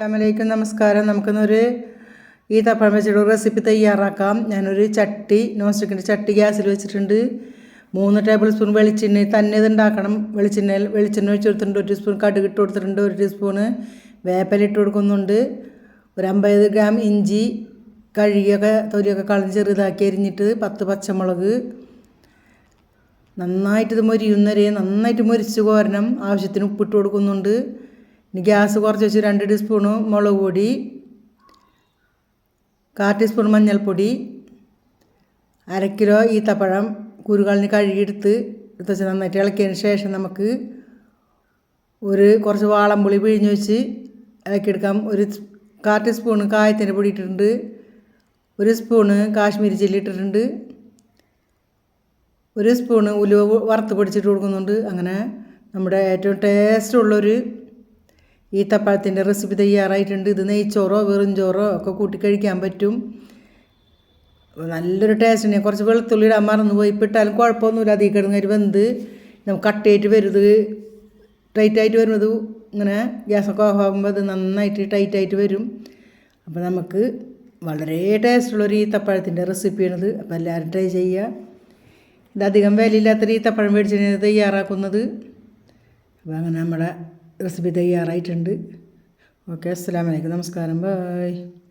അസ്സാമലൈക്കും നമസ്കാരം. നമുക്കിന്നൊരു ഈ തപ്പഴം വെച്ചിട്ട് റെസിപ്പി തയ്യാറാക്കാം. ഞാനൊരു ചട്ടി നോൺ സ്റ്റിക്കിന്റെ ചട്ടി ഗ്യാസിൽ വെച്ചിട്ടുണ്ട്. മൂന്ന് ടേബിൾ സ്പൂൺ വെളിച്ചെണ്ണ തന്നെ ഇത് ഉണ്ടാക്കണം. വെളിച്ചെണ്ണയിൽ വെളിച്ചെണ്ണ ഒഴിച്ച് കൊടുത്തിട്ടുണ്ട്. ഒരു സ്പൂൺ കടുക് ഇട്ട് കൊടുത്തിട്ടുണ്ട്. ഒരു ടീസ്പൂണ് വേപ്പല ഇട്ട് കൊടുക്കുന്നുണ്ട്. ഒരു അമ്പത് ഗ്രാം ഇഞ്ചി കഴുകിയൊക്കെ തൊലിയൊക്കെ കളഞ്ഞ് ചെറുതാക്കി അരിഞ്ഞിട്ട് പത്ത് പച്ചമുളക്. നന്നായിട്ട് ഇത് നന്നായിട്ട് മൊരിച്ച് കോരണം. ആവശ്യത്തിന് ഉപ്പിട്ട് കൊടുക്കുന്നുണ്ട്. ഇനി ഗ്യാസ് കുറച്ച് വെച്ച് രണ്ട് ടീസ്പൂണ് മുളക് പൊടി കാ ടീസ്പൂൺ മഞ്ഞൾപ്പൊടി അര കിലോ ഈത്തപ്പഴം കുരുകളഞ്ഞ് കഴുകിയെടുത്ത് എടുത്ത് വെച്ച് നന്നായിട്ട് ഇളക്കിയതിന് ശേഷം നമുക്ക് ഒരു കുറച്ച് വാളംപുളി പിഴിഞ്ഞ് വെച്ച് ഇളക്കിയെടുക്കാം. ഒരു കാ ടീസ്പൂണ് കായത്തിന്റെ പൊടി ഇട്ടിട്ടുണ്ട് ഒരു സ്പൂണ് കാശ്മീരി ചില്ലി ഇട്ടിട്ടുണ്ട് ഒരു സ്പൂണ് ഉലുവ വറുത്ത് പൊടിച്ചിട്ട് കൊടുക്കുന്നുണ്ട്. അങ്ങനെ നമ്മുടെ ഏറ്റവും ടേസ്റ്റുള്ളൊരു ഈത്തപ്പഴത്തിന്റെ റെസിപ്പി തയ്യാറായിട്ടുണ്ട്. ഇത് നെയ്ച്ചോറോ വെറും ചോറോ ഒക്കെ കൂട്ടി കഴിക്കാൻ പറ്റും. നല്ലൊരു ടേസ്റ്റ് ടേസ്റ്റിനെ കുറച്ച് വെളുത്തുള്ളി ഇടാൻ മറന്നുപോയി. പോയി ഇപ്പിട്ടാലും കുഴപ്പമൊന്നുമില്ല. അധികം കിടങ്ങായിട്ട് വെന്ത് നമുക്ക് കട്ടയായിട്ട് വരുന്നത് ടൈറ്റായിട്ട് വരുന്നത് ഇങ്ങനെ ഗ്യാസൊക്കെ ഓഫ് ആകുമ്പോൾ അത് നന്നായിട്ട് ടൈറ്റായിട്ട് വരും. അപ്പോൾ നമുക്ക് വളരെ ടേസ്റ്റുള്ളൊരു ഈത്തപ്പഴത്തിന്റെ റെസിപ്പിയാണിത്. അപ്പോൾ എല്ലാവരും ട്രൈ ചെയ്യുക. ഇതധികം വിലയില്ലാത്തൊരു ഈത്തപ്പഴം മേടിച്ചിട്ട് തയ്യാറാക്കുന്നത്. അപ്പോൾ അങ്ങനെ നമ്മുടെ റെസിപ്പി തയ്യാറായിട്ടുണ്ട്. ഓക്കെ അസ്സാം വലൈക്കും നമസ്കാരം. ബായ്